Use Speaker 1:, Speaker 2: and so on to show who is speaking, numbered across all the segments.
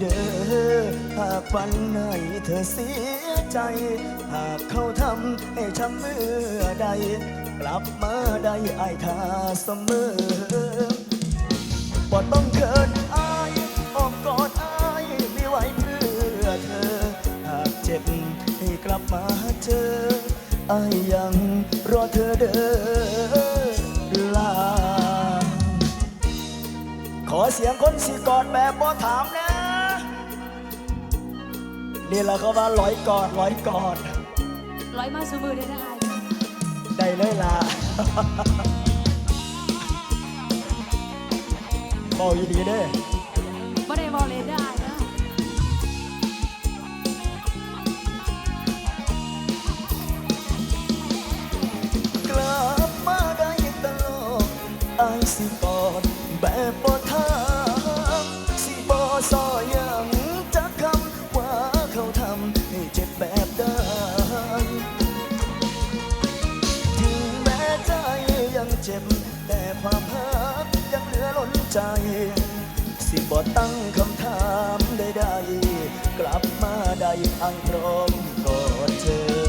Speaker 1: เด้อหากวันไหนเธอเสียใจ หากเขาทำให้ช้ำเมื่อใด กลับมาได้ไอ้ายท่าเสมอบ่ต้องเขินอายออกกอดอายไม่ไหวเพื่อเธอ หากเจ็บให้กลับมาเจออายยังรอเธอเด้อลาขอเสียงคนสิกอดแบบบ่ถามนะ นี่แหละเขาว่าร้อยกอดร้อยกอด
Speaker 2: ร้อยมาสูมือได้ได้
Speaker 1: ได้เลยล่ะบอกอยู่ดีเด้ ความหักยังเหลือล้นใจ สิบ่ตั้งคำถามใดๆกลับมาได้อังพร้อมกอดเธอ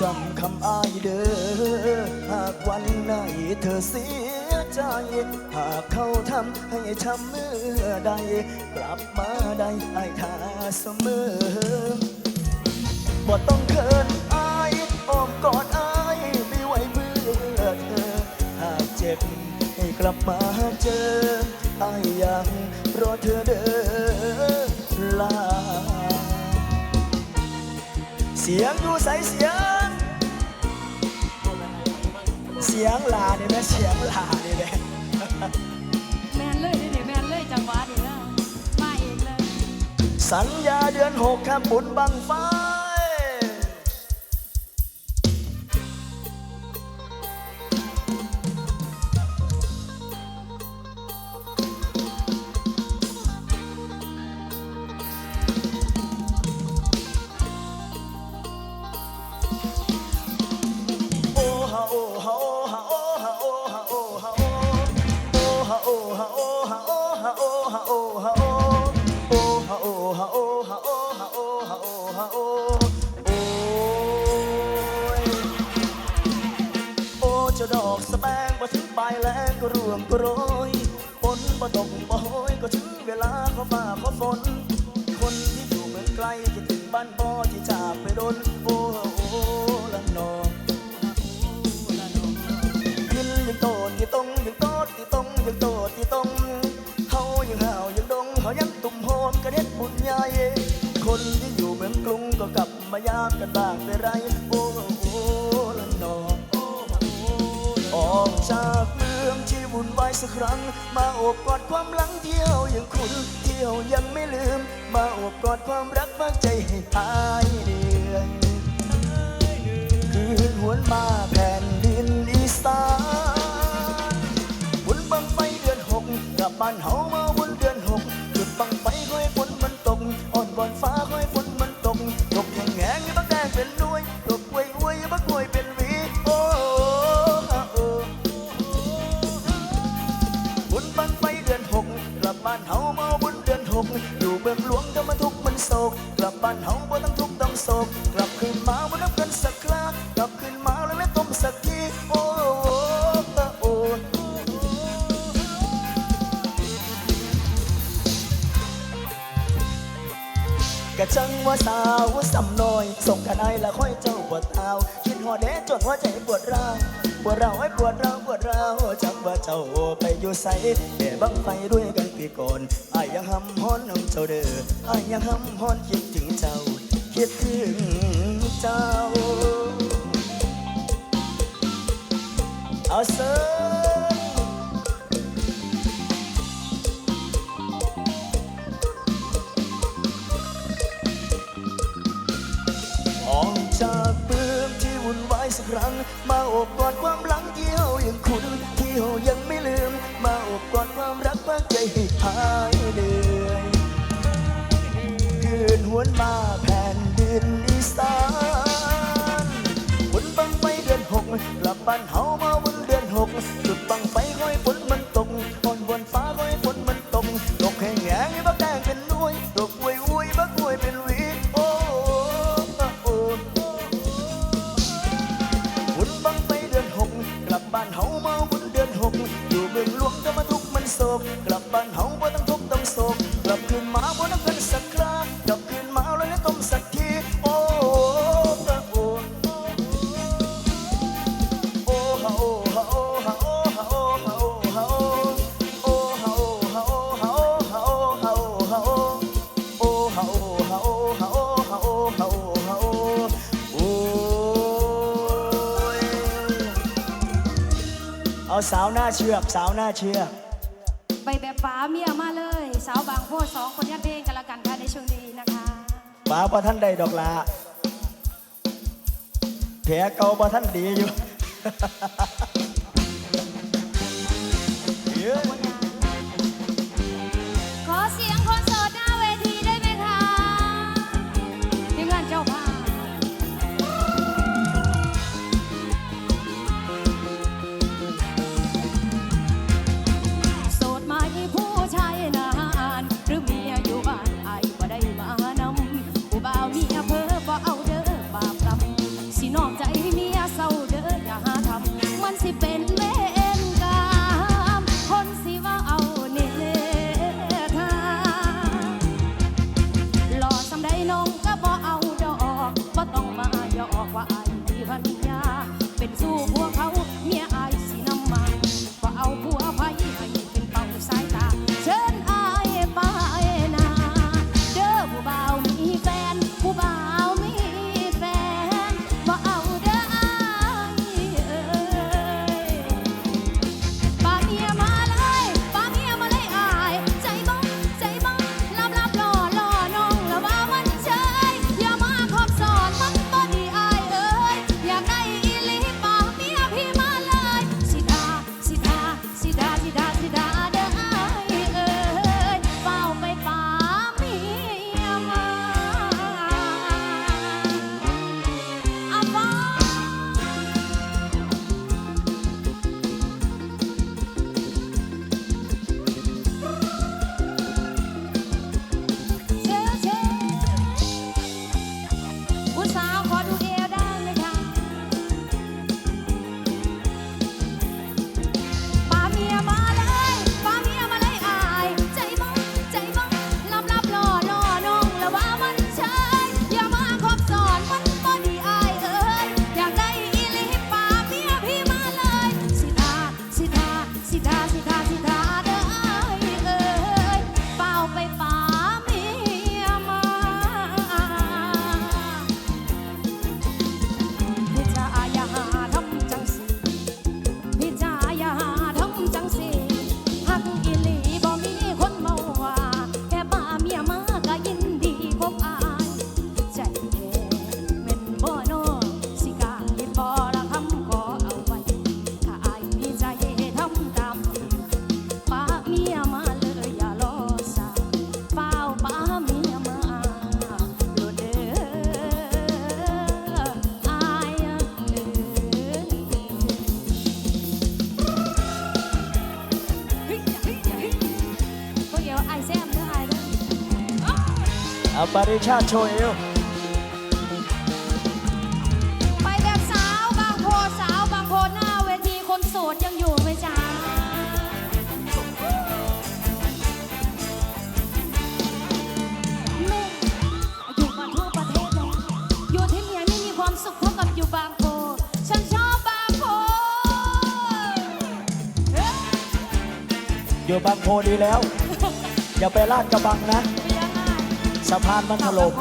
Speaker 1: จำคำอ้ายเด้อหากวันไหนเธอเสียใจ หากเขาทำให้ช้ำเมื่อใด กลับมาได้ไอ้ายท่าเสมอบ่ต้องเขินอายอ้อมกอดอาย ลับมาเจออายยังรอเธอเด้อลา เสียงอยู่ใสเสียง เสียงลาเนี่ยแม่เสียงลาเนี่ยแม่
Speaker 2: แมนเลยนี่แมนเลยจังหวะนี่นะมาเองเลย
Speaker 1: สัญญาเดือนหกแคมบุญบังไฟโดอกสะแบงมาถึงปลายแลงก็ร่วงก็โรยฝนบ่ตกบ่โหยก็ถึงเวลาขอฟ้าขอฝน คนที่อยู่เมืองไกลคิดถึงบ้านบ่ที่จากไปโดนโอ้โอ้ละนองกินยังโตดยังตงยังโตดยังตงยังโตดยังตงเฮายังห่าวยังดงเฮายังตุ่มโฮมกระเด็ดบุญใหญ่คนที่อยู่เมืองกรุงก็กลับมายามกันบ้างเป็นไรุ่นวายสักครั้ง มาโอบกอดความหลังเที่ยวยังคุณเที่ยวยังไม่ลืม มาโอบกอดความรักมากใจให้หายเดือนคืนหวนมาแผ่นดินอีสานบุญบังไฟเดือนหกกลับบ้านเฮามา กะจังว่าสาวสำน้อย ส่งกันไอละค่อยเจ้าปวดเท้าคิดหัวเดจนหัวใจปวดร้าวปวดร้าวให้ปวดร้าวปวดร้าวจังว่าเจ้าไปอยู่ใสแต่บังไฟด้วยกันปีก่อนไอยังหำฮอนน้ำเจ้าเด้อไอยังหำฮอนคิดถึงเจ้า คิดถึงเจ้าเอาเสิร์ ครั้ง มาอบกอดความหลังเยี่ยวยังคุณที่ยวยังไม่ลืม มาอบกอดความรักเพื่อใจให้หายเหนื่อยคืนหวนมาแผ่นดินอีสานบนบังไฟเดือนหกกลับบ้านเฮามาบนเดือนหกจุดบังไฟห้อยฝนมัน สาวหน้าเชือกสาวหน้าเชือก
Speaker 2: ไปแบบฟ้าเมียมาเลย สาวบางโพสองคนยัดเพลงกันละกันค่ะในช่วงนี้นะคะ
Speaker 1: ฟ้าพะท่านใดดอกลาแผลเก่าพะ
Speaker 2: ท่านดีอยู่ เยอะ ปริ
Speaker 1: ชาติโชเอล
Speaker 2: ไปแบบสาวบางโพสาวบางโพหน้าเวทีคนโสดยังอยู่ไหมจ๊ะลูกอยู่มาทั่วประเทศเลยอยู่ที่ไหนไม่มีความสุขเท่ากับอยู่บางโพฉันชอบบางโพอยู่
Speaker 1: บางโพดีแล้ว อย่าไปลาดกระบังนะ สะพานมันถล่ม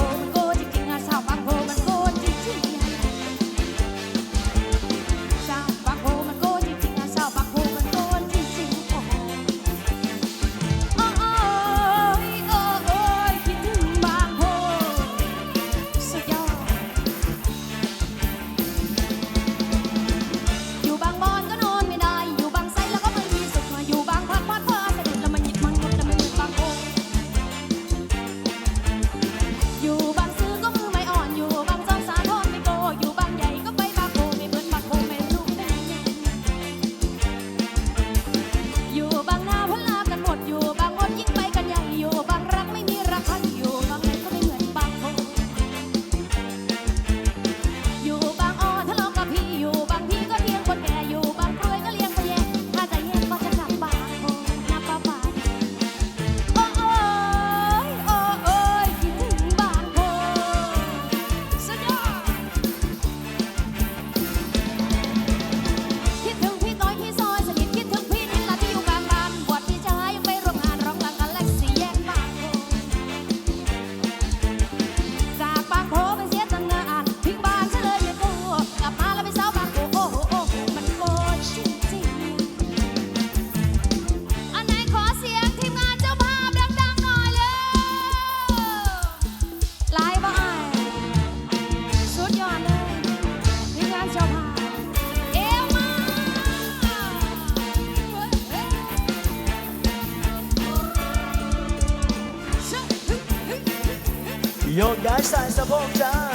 Speaker 2: 若解散十碰九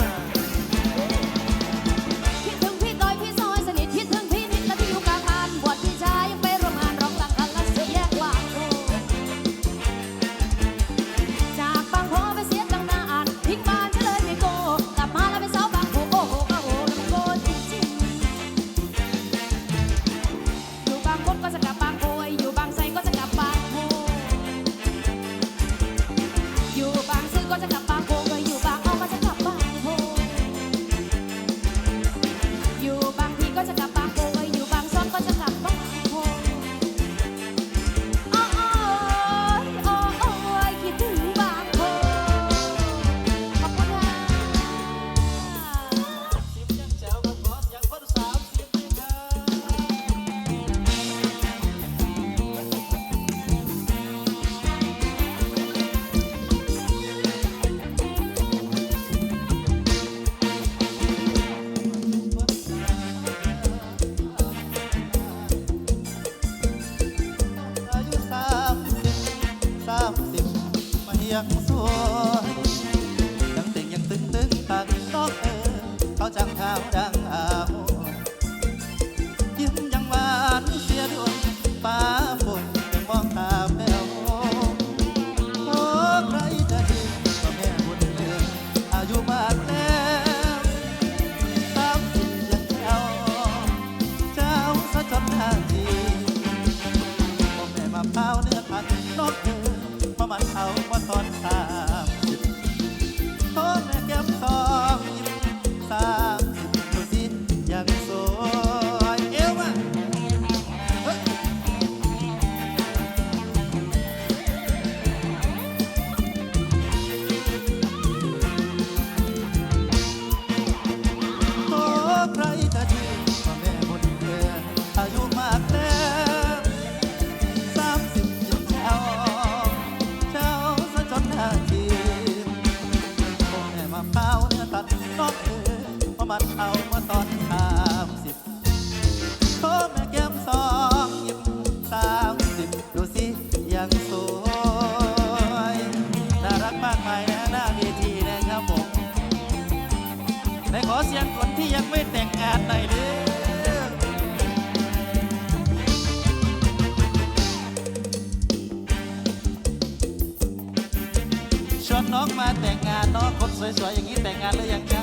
Speaker 2: ยงสวยยังเต่งยัง
Speaker 3: ตึงตึงตักต้องเออเขาจังเขาดังอาวยิ้มยังหวานเสียดวงฟ้าฝนยังมองตาแมวโอ้ใครจะดีก็แม่บุญเลืออายุมากแล้วสามสิบยังเจ้าเจ้าสะจนหนาทีพ่อแม่มาเฝ้าเนื้อผัดนกเออ น้องคนสวยๆอย่างนี้แต่งงานเลยยังจ๊ะ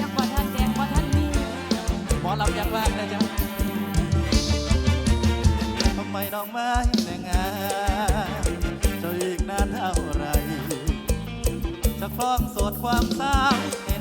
Speaker 2: ยังบอท่านแดงบอท่านมี
Speaker 3: หมอลำยังว่างลยจ๊ะทำไมน้องไม่แต่งงานจะอีกนานเท่าไรจะคล้องโสดความเศร้า